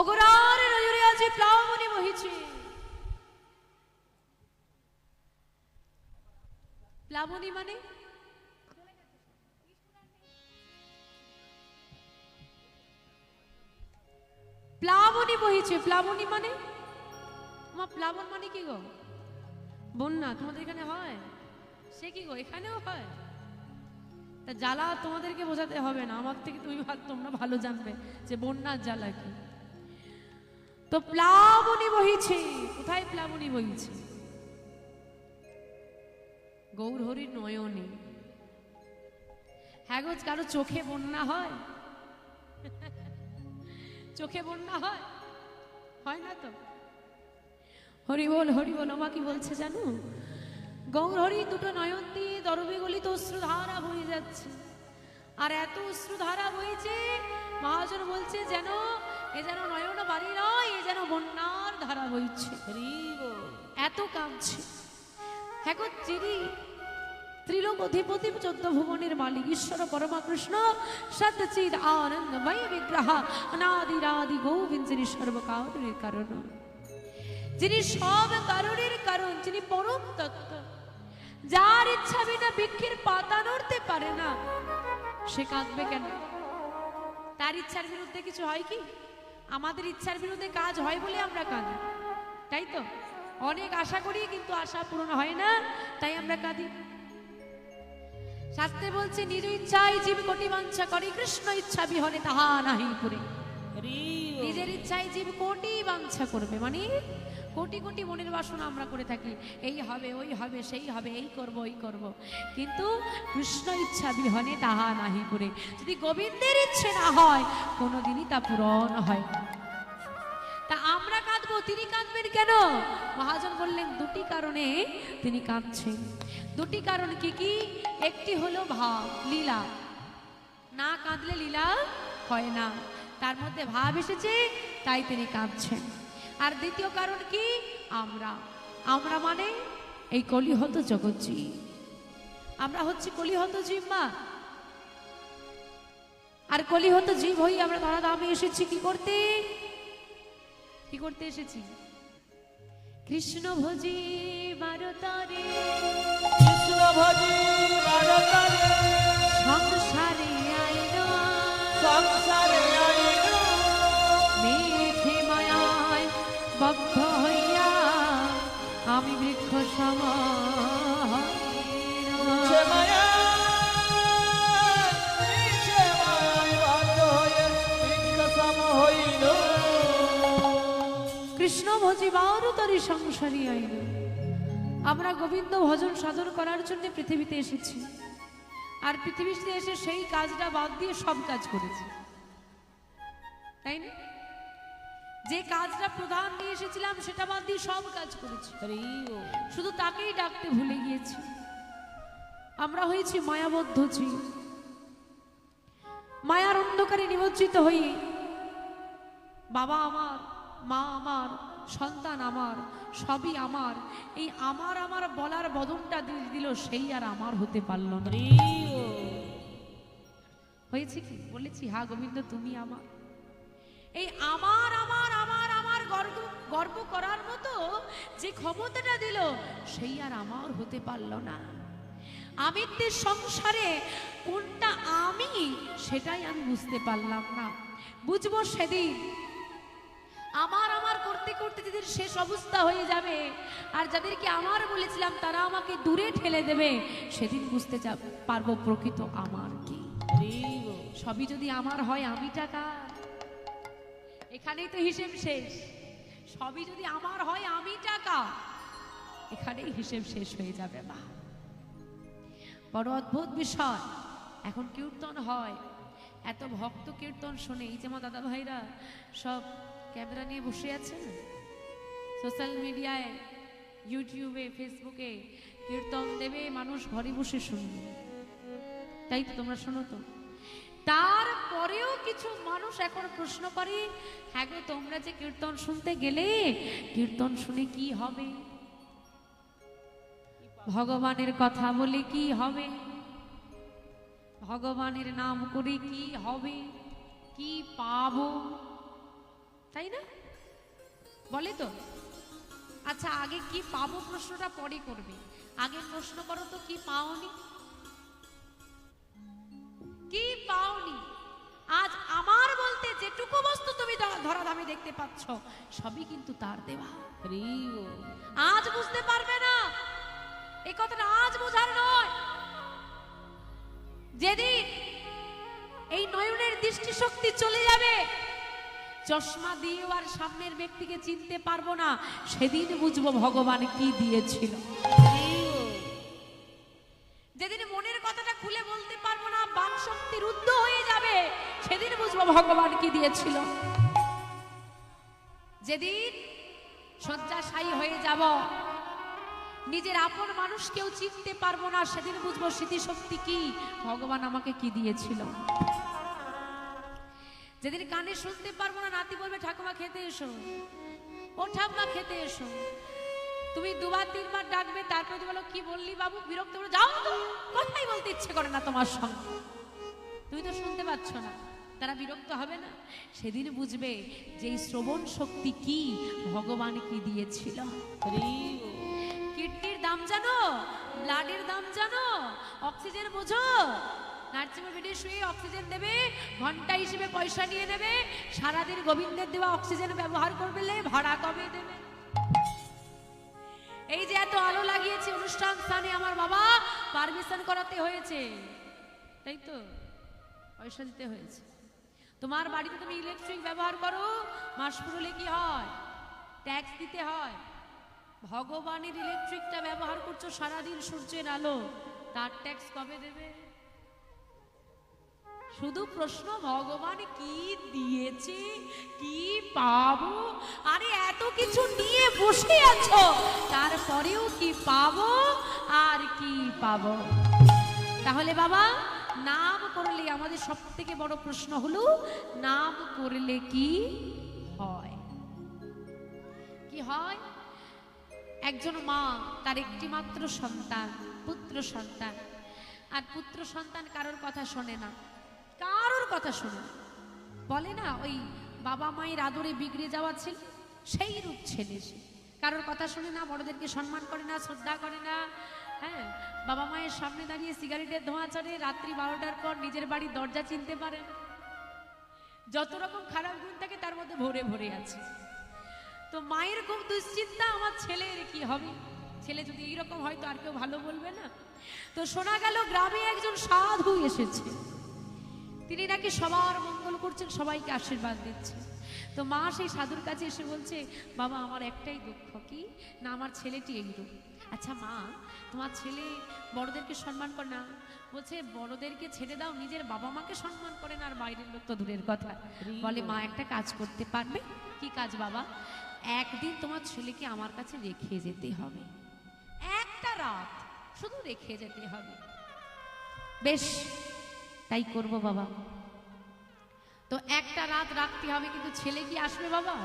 অগরার নজরে আজি প্লাবনী বহিছে। প্লাবনী মানে? প্লাবনী বহিছে। প্লাবনী মানে? আমার প্লাবন মানে কি গো? বন্যা, তোমাদের এখানে হয়? সে কি গো? এখানেও হয়? তা জ্বালা তোমাদেরকে বোঝাতে হবে না। আমার থেকে তুমি তোমরা ভালো জানবে যে বন্যার জ্বালা কি। তো প্লাবনী বহিছে, কোথায় প্লাবনী বহিছে? গৌরহরির নয়নে। হ্যাঁ গো, কারও চোখে বন্যা হয়? চোখে বন্যা হয়? হয় না তো? হরি বল হরি বল আমা কি বলছে জানো? গৌর হরি দুটো নয়ন দিয়ে দরবে গলিত অশ্রুধারা বয়ে যাচ্ছে। আর এত অশ্রুধারা বইছে মহাজন বলছে যেন এ যেন নয়ন বাড়ি নয় এ যেন বন্যার ধারা বইছে। এত কাঁদছে। গো, যিনি ত্রিলোক অধিপতি চোদ্দ ভুবনের মালিক ঈশ্বর পরমা কৃষ্ণ সত্যচিদ আনন্দময় বিগ্রহ অনাদিরাদি গোবিন্দ যিনি সর্বকারের কারণ। যিনি সব কারণের কারণ যিনি পরম তত্ত্ব যার ইচ্ছা বিনা বৃক্ষের পাতা নড়তে পারে না সে কাঁদবে কেন? তার ইচ্ছার বিরুদ্ধে কিছু হয় কি? আমাদের ইচ্ছার বিরুদ্ধে কাজ হয় বলে আমরা কাঁদি। তাই তো? অনেক আশা করি কিন্তু আশা পূরণ হয় না তাই আমরা কাঁদি। শাস্ত্রে বলছে নিজ ইচ্ছায় জীব কোটি বাঞ্ছা করে কৃষ্ণ ইচ্ছা বিহরে তাহা নাহি করে নিজের ইচ্ছায় জীব কোটি বাঞ্ছা করবে মানে কোটি কোটি মনের বাসনা আমরা করে থাকি। এই হবে, ওই হবে, সেই হবে, এই করব, ওই করব। কিন্তু কৃষ্ণ ইচ্ছা বিহনে তাহা নাহি করে। যদি গোবিন্দের ইচ্ছে না হয়, কোনোদিনই তা পূরণ হয় তা আমরা কাঁদবো, তিনি কাঁদবেন কেন? মহাজন বললেন, দুটি কারণে তিনি কাঁদছেন। দুটি কারণ কি কি? একটি হলো ভাব, লীলা। না কাঁদলে লীলা হয় না। তার মধ্যে ভাব এসেছে, তাই তিনি কাঁদছেন। আর দ্বিতীয় কারণ কি? আমরা। আমরা মানে এই কলিহত জগৎজি। আমরা হচ্ছে কলিহত জীব, মা। আর কলিহত জীব হই আমরা ধরা দামে এসেছি, কি করতে? কি করতে এসেছি? কৃষ্ণ ভোজি বারতারে কৃষ্ণ ভজি ভারতারে কৃষ্ণ ভোজি বারতারে সংসারে আইন আমরা গোবিন্দ ভজন সাধন করার জন্য পৃথিবীতে এসেছি। আর পৃথিবীতে এসে সেই কাজটা বাদ দিয়ে সব কাজ করেছি। তাই না? যে কাজটা প্রধান নিয়ে এসেছিলাম সেটা বাদ দিয়ে সব কাজ করেছি। শুধু তাকেই ডাকতে ভুলে গিয়েছি। আমরা হয়েছি মায়াবদ্ধ জীব। মায়ার অন্ধকারে নিমজ্জিত হয়ে বাবা আমার মা আমার সন্তান আমার সবই আমার। এই আমার আমার বলার বদনটা দিল সেই আর আমার হতে পারল না। হয়েছে কি? বলেছি হা গোবিন্দ তুমি আমার। এই আমার আমার আমার আমার গর্ব গর্ব করার মতো যে ক্ষমতাটা দিল সেই আর আমার হতে পারল না। আমিত্বের সংসারে কোনটা আমি সেটাই আমি বুঝতে পারলাম না। বুঝব সেদিন। আমার আমার করতে করতে যাদের শেষ অবস্থা হয়ে যাবে আর যাদেরকে আমার বলেছিলাম তারা আমাকে দূরে ঠেলে দেবে সেদিন বুঝতে পারব প্রকৃত আমার কি। সবই যদি আমার হয় আমি টাকা এখানেই তো হিসেব শেষ। সবই যদি আমার হয়, আমি টাকা। এখানেই হিসেব শেষ হয়ে যাবে, মা। বড় অদ্ভুত বিষয়। এখন কীর্তন হয়। এত ভক্ত কীর্তন শোনে। এই যে আমার দাদা ভাইরা সব ক্যামেরা নিয়ে বসে আছেন। সোশ্যাল মিডিয়ায়, ইউটিউবে, ফেসবুকে কীর্তন দেবে, মানুষ ঘরে বসে শুনবে। তাই তো তোমরা শোনো তো। তারপরেও কিছু মানুষ এখন প্রশ্ন করে হ্যাঁ গো, তোমরা যে কীর্তন শুনতে গেলে, কীর্তন শুনে কি হবে? ভগবানের কথা বলে কি হবে? ভগবানের নাম করে কি হবে? কি পাবো? তাই না? বলে তো। আচ্ছা আগে কি পাবো প্রশ্নটা পরে করবে। আগে প্রশ্ন করো তো, কি পাওনি? কি পাওনি? আজ আমার বলতে যেটুকু বস্তু তুমি ধরাধামে দেখতে পাচ্ছ সবই কিন্তু তার দেওয়া। আজ বুঝতে পারবে না। এই কথাটা আজ বোঝার নয়। যেদিন এই নয়নের দৃষ্টিশক্তি চলে যাবে চশমা দিয়েও আর সামনের ব্যক্তিকে চিনতে পারব না সেদিন বুঝব ভগবান কি দিয়েছিল। ভগবান যেদিন শয্যাশায়ী হয়ে যাব, নিজের আপন মানুষ কেউ চিনতে পারব না, সেদিন বুঝব স্মৃতিশক্তি কি। ভগবান আমাকে কি দিয়েছিল? যেদিন কানে শুনতে পারব না, নাতি বলবে, ঠাকুমা, খেতে এসো। ও ঠাকুমা, খেতে এসো। তুমি দুবার, তিনবার ডাকবে, তারপরে তুমি বলো, কি বললি বাবু? বিরক্ত যাও তো, কথাই বলতে ইচ্ছে করে না তোমার সঙ্গে। তুমি তো শুনতে পাচ্ছ না। তারা বিরক্ত হবে না? সেদিন বুঝবে যে এই শ্রবণ শক্তি কি ভগবান কি দিয়েছিল। কিডনির দাম জানো? ব্লাডের দাম জানো? অক্সিজেন বোঝো? নার্সিংহোম বেডে শুয়ে অক্সিজেন দেবে, ঘণ্টা হিসেবে পয়সা নিয়ে নেবে, সারাদিন গোবিন্দের দেওয়া অক্সিজেন ব্যবহার করবে ভাড়া কবে দেবে? এই যে এত আলো লাগিয়েছে অনুষ্ঠান স্থানে আমার বাবা, পারমিশন করাতে হয়েছে। তাই তো? পয়সা দিতে হয়েছে। তোমার বাড়িতে তুমি ইলেকট্রিক ব্যবহার করো, মাস পুরলে কি হয়? ট্যাক্স দিতে হয়। ভগবানের ইলেকট্রিকটা ব্যবহার করছ, সারাদিন সূর্যের আলো। তার ট্যাক্স কবে দেবে? শুধু প্রশ্ন, ভগবান কি দিয়েছে, কি পাবো? আরে, এত কিছু নিয়ে বসে আছো। তারপরেও কি পাবো আর কি পাবো? তাহলে বাবা নাম করলে আমাদের সব থেকে বড় প্রশ্ন হলো, নাম করলে কি হয়? কি হয়? একজন মা, তার একটি মাত্র সন্তান, পুত্র সন্তান। আর পুত্র সন্তান কারোর কথা শোনে না। কারোর কথা শোনে না। বলে না, ওই বাবা মায়ের আদরে বিগড়ে যাওয়া ছেলে, সেই রূপ ছেলে সে। কারোর কথা শোনে না, বড়দেরকে সম্মান করে না, শ্রদ্ধা করে না। হ্যাঁ বাবা মায়ের সামনে দাঁড়িয়ে সিগারেটের ধোঁয়া চড়ে রাত্রি বারোটার পর নিজের বাড়ির দরজা চিনতে পারে। যত রকম খারাপ গুণ থাকে, তার মধ্যে ভরে ভরে আছে। তো মায়ের খুব দুশ্চিন্তা, আমার ছেলের কি হবে? ছেলে যদি এইরকম হয়, তো আর কেউ ভালো বলবে না। তো শোনা গেল, গ্রামে একজন সাধু এসেছে। তিনি নাকি সবার মঙ্গল করছেন, সবাইকে আশীর্বাদ দিচ্ছেন তো মা সেই সাধুর কাছে এসে বলছে, বাবা, আমার একটাই দুঃখ কি? না, আমার ছেলেটি এইরূপ। আচ্ছা মা তোমার ছেলে বড়দেরকে সম্মান করে না? বলছে বড়দেরকে ছেড়ে দাও নিজের বাবা মাকে সম্মান করে না। আর বাইরের লোক তো দূরের কথা। বলে মা একটা কাজ করতে পারবে? কি কাজ বাবা? একদিন তোমার ছেলেকে আমার কাছে রেখে যেতে হবে। একটা রাত? শুধু রেখে যেতে হবে? বেশ তাই করব বাবা। তো একটা রাত রাখতে হবে কিন্তু ছেলে কি আসবে বাবা?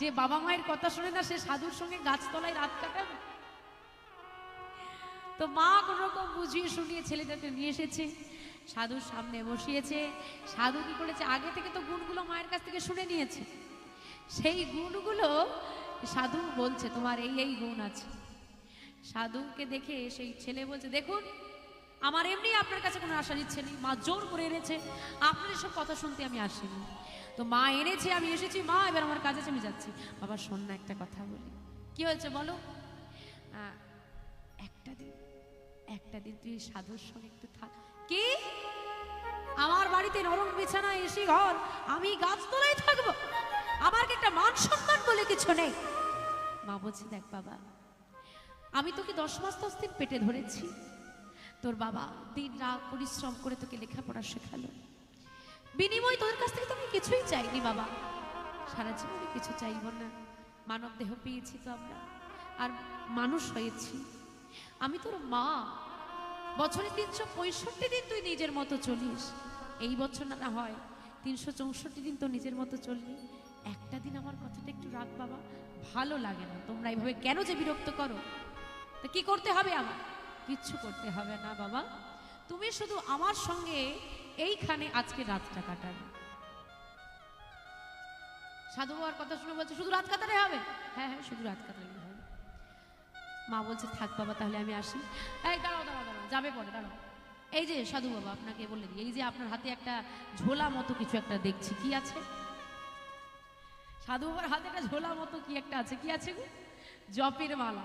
যে বাবা মায়ের কথা শুনে না সে সাধুর সঙ্গে গাছতলায় রাত কাটাবে? তো মা কোন রকম বুঝিয়ে শুনিয়ে ছেলেদেরকে নিয়ে এসেছে। সাধুর সামনে বসিয়েছে। সাধু কি করেছে? আগে থেকে তো গুণগুলো মায়ের কাছ থেকে শুনে নিয়েছে। সেই গুণগুলো সাধু বলছে, তোমার এই এই গুণ আছে। সাধুকে দেখে সেই ছেলে বলছে, দেখুন, আমার এমনি আপনার কাছে কোনো আশা ইচ্ছে নেই। মা জোর করে এনেছে। আপনার এসব কথা শুনতে আমি আসিনি। তো মা এনেছে, আমি এসেছি। মা, এবার আমার কাজ আমি যাচ্ছি। বাবা, শোন না, একটা কথা বলি। কি হয়েছে বলো? একটা দিন একটা দিন তুই সাধুর সঙ্গে একটু থাক। কি? আমার বাড়িতে নরম বিছানা এসে ঘর, আমি গাছতলায় থাকব? আমার একটা মান সম্মান বলে কিছু নেই? মা বলছে, দেখ বাবা, আমি তোকে দশ মাস দশ দিন পেটে ধরেছি। তোর বাবা দিন রাত পরিশ্রম করে তোকে লেখাপড়া শেখালো। বিনিময় তোর কাছ থেকে তো আমি কিছুই চাইনি বাবা। সারা জীবনে কিছু চাইব না। মানব দেহ পেয়েছি তো আমরা। আর মানুষ হয়েছি। আমি তোর মা। বছরে তিনশো পঁয়ষট্টি দিন তুই নিজের মতো চলিস। এই বছর না হয়, তিনশো চৌষট্টি দিন তো নিজের মতো চললি। একটা দিন আমার কথাটা একটু রাখ বাবা, ভালো লাগে না। তোমরা এইভাবে কেন যে বিরক্ত করো? তা কি করতে হবে আমার? কিচ্ছু করতে হবে না বাবা। তুমি শুধু আমার সঙ্গে এইখানে আজকে রাতটা কাটাবে। সাধু বাবার কথা শুনে বলছে, শুধু রাত কাটালে হবে? হ্যাঁ হ্যাঁ শুধু রাত কাটালে। মা বলছে, থাক বাবা, তাহলে আমি আসি। এই, দাঁড়াও দাঁড়াও দাঁড়াও, যাবে পরে, দাঁড়াও। এই যে সাধু বাবা, আপনাকে বলে দিই, এই যে আপনার হাতে একটা ঝোলা মতো কিছু একটা দেখছি, কি আছে? সাধু বাবার হাতে একটা ঝোলা মতো কি একটা আছে, কি আছে গো? জপের মালা।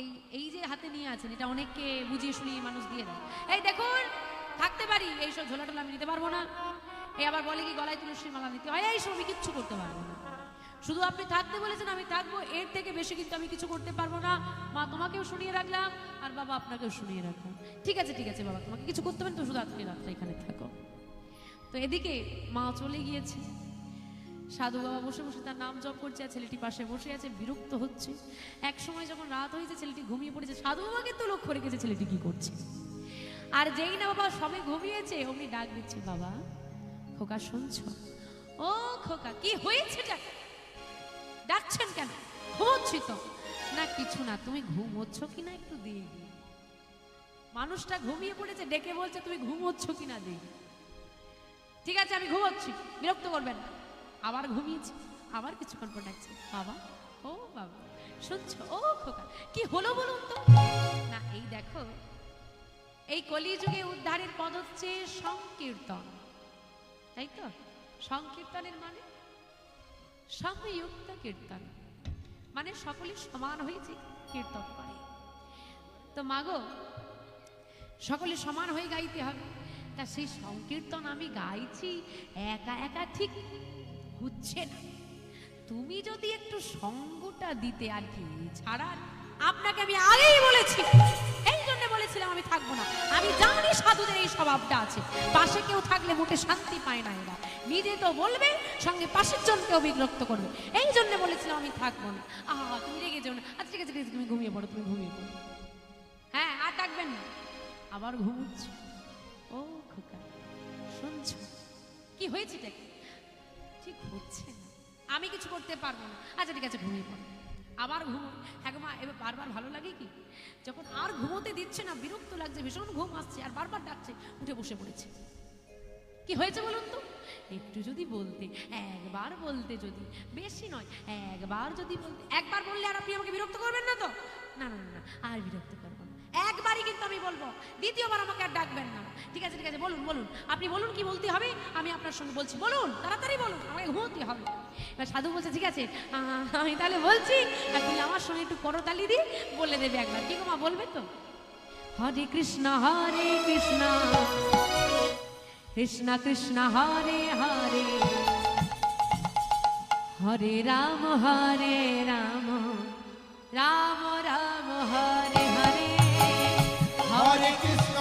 এই এই যে হাতে নিয়ে আছেন, এটা অনেককে বুঝিয়ে শুনিয়ে মানুষ দিয়ে দেয়। এই দেখুন, থাকতে পারি, এইসব ঝোলা টোলা আমি নিতে পারব না। এই আবার বলে কি, গলায় তুলসীর মালা নিতে হয়? এইসব আমি কিচ্ছু করতে পারব না। শুধু আপনি থাকতে বলেছেন, আমি থাকব। এর থেকে বেশি কিন্তু আমি কিছু করতে পারব না। মা তোমাকেও শুনিয়ে রাখলাম, আর বাবা আপনাকেও শুনিয়ে রাখলাম ঠিক আছে ঠিক আছে বাবা, তোমাকে কিছু করতে পারেন তো, শুধু আজকে রাত্রে এখানে থাকো। তো এদিকে মা চলে গিয়েছে। সাধু বাবা বসে বসে তার নাম জপ করছে, আর ছেলেটি পাশে বসে আছে, বিরক্ত হচ্ছে। এক সময় যখন রাত হয়েছে, ছেলেটি ঘুমিয়ে পড়েছে। সাধু বাবাকে তো লক্ষ্য রেখেছে ছেলেটি কি করছে। আর যেই না বাবা সবে ঘুমিয়েছে, অমনি ডাক দিচ্ছে, বাবা, খোকা শুনছ? ও খোকা, কি হয়েছে ডাকছেন কেন? ঘুমোচ্ছি তো না, কিছু না, তুমি ঘুমোচ্ছ কি না একটু দিয়ে মানুষটা ঘুমিয়ে পড়েছে, ডেকে বলছে, তুমি ঘুমোচ্ছ কি না দিয়ে ঠিক আছে, আমি ঘুমোচ্ছি, বিরক্ত করবেন না। আবার ঘুমিয়েছি, আবার কিছুক্ষণ পর ডাকছি, বাবা, ও বাবা, শুনছো? ও খোকা, কি হলো বলুন তো? না, এই দেখো, এই কলিযুগে উদ্ধারের পদ হচ্ছে সংকীর্তন। তাই তো? সংকীর্তনের মানে? সংযুক্ত কীর্তন। মানে সকলে সমান হয়েছে কীর্তন করে। তো মাগো, সকলে সমান হয়ে গাইতে হবে। তা সেই সংকীর্তন আমি গাইছি, একা একা ঠিক হচ্ছে না। তুমি যদি একটু সঙ্গটা দিতে আর কি ছাড়া আপনাকে আমি আগেই বলেছি। এই জন্য বলেছিলাম আমি থাকব না। আমি জানি সাধুদের এই স্বভাবটা আছে। পাশে কেউ থাকলে মোটে শান্তি পায় না এরা। নিজে তো বলবে, সঙ্গে পাশের জনকেও বিরক্ত করবে। এই জন্য বলেছিলাম আমি থাকব না। আহা, তুমি রেগে যাও না। আচ্ছা ঠিক আছে তুমি ঘুমিয়ে পড়ো, তুমি ঘুমিয়ে পড়ো। হ্যাঁ আর ডাকবেন না। আবার ঘুমুচ্ছে। ও খোকা, শুনছ? কি হয়েছে ঠিক হচ্ছে না। আমি কিছু করতে পারব না। আচ্ছা ঠিক আছে, ঘুমিয়ে পড়ো। আবার ঘুমো হ্যাঁ মা, এবার বারবার ভালো লাগে কি? যখন আর ঘুমোতে দিচ্ছে না, বিরক্ত লাগছে, ভীষণ ঘুম আসছে, আর বারবার ডাকছে, উঠে বসে পড়েছে। কি হয়েছে বলুন তো? একটু যদি বলতে, একবার বলতে যদি, বেশি নয়, একবার যদি বলতে, একবার বললে আর আপনি আমাকে বিরক্ত করবেন না তো? না না না আর বিরক্ত করব না। একবারই কিন্তু আমি বলব, দ্বিতীয়বার আমাকে আর ডাকবেন না। ঠিক আছে ঠিক আছে, বলুন বলুন। আপনি বলুন কি বলতে হবে, আমি আপনার সঙ্গে বলছি। বলুন, তাড়াতাড়ি বলুন, আমাকে ঘুমোতে হবে। এবার সাধু বলছে, ঠিক আছে আমি তাহলে বলছি, আর তুমি আমার সঙ্গে একটু করতালি দি, বলে দেবে একবার। কি মা, বলবে তো? হরে কৃষ্ণ হরে কৃষ্ণ। কৃষ্ণ কৃষ্ণ, হরে হরে। হরে রাম হরে রাম। রাম রাম, হরে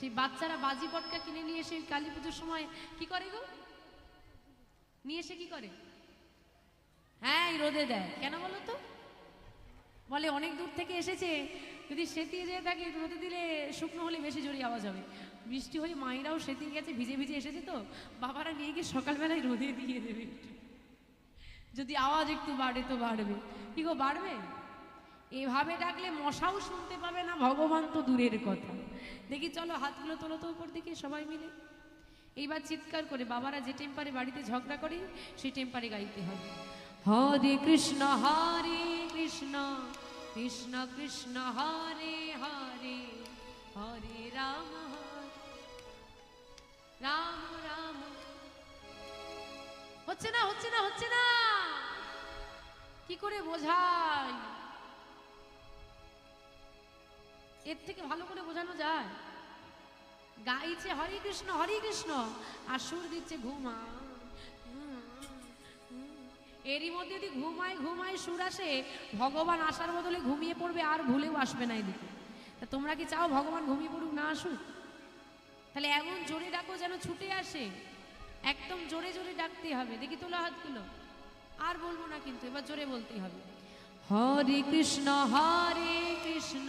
সেই বাচ্চারা বাজি পটকা কিনে নিয়ে এসে কালী পুজোর সময় কি করে গো? নিয়ে এসে কি করে? হ্যাঁ রোদে দেয়। কেন বলো তো? বলে, অনেক দূর থেকে এসেছে। যদি সেতিয়ে যেয়ে থাকে, রোদে দিলে শুকনো হলে বেশি জোরে আওয়াজ হবে। বৃষ্টি হয়ে মায়েরাও সেতিয়ে গেছে, ভিজে ভিজে এসেছে তো। বাবারা নিয়ে গিয়ে সকালবেলায় রোদে দিয়ে দেবে একটু। যদি আওয়াজ একটু বাড়ে তো বাড়বে। কি গো, বাড়বে? এভাবে ডাকলে মশাও শুনতে পাবে না, ভগবান তো দূরের কথা। দেখি চলো হাতগুলো তোলো তো উপর দিকে, সবাই মিলে। এইবার চিৎকার করে বাবারা যে টেম্পারে বাড়িতে ঝগড়া করে, সেই টেম্পারে গাইতে হবে হরে কৃষ্ণ হরে কৃষ্ণ কৃষ্ণ কৃষ্ণ, হরে হরে হরে রাম রাম রাম। হচ্ছে না হচ্ছে না হচ্ছে না। কি করে বোঝাই? এর থেকে ভালো করে বোঝানো যায়। গাইছে হরে কৃষ্ণ হরে কৃষ্ণ, আর সুর দিচ্ছে ঘুমা এরই মধ্যে যদি ঘুমায় ঘুমায় সুর আসে, ভগবান আসার বদলে ঘুমিয়ে পড়বে, আর ভুলেও আসবে না এদিকে। তা তোমরা কি চাও ভগবান ঘুমিয়ে পড়ুক, না আসুক? তাহলে এমন জোরে ডাকো যেন ছুটে আসে। একদম জোরে জোরে ডাকতে হবে। দেখি তোলা হাতগুলো। আর বলব না কিন্তু, এবার জোরে বলতে হবে। হরে কৃষ্ণ হরে কৃষ্ণ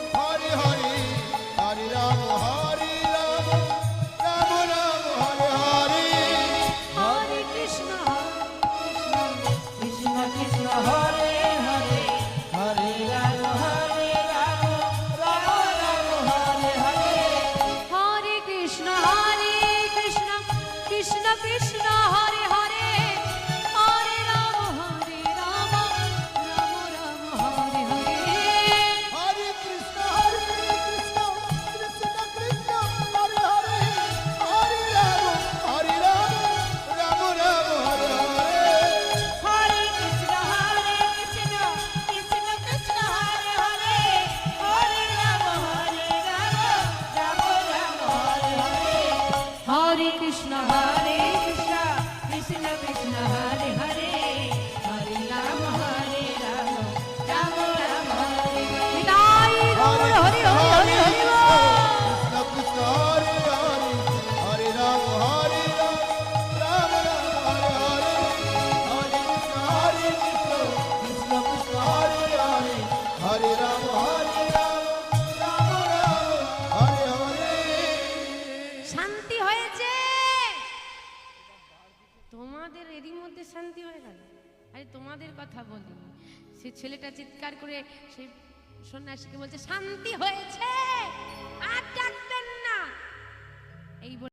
নাসিকে বলছে শান্তি হয়েছে।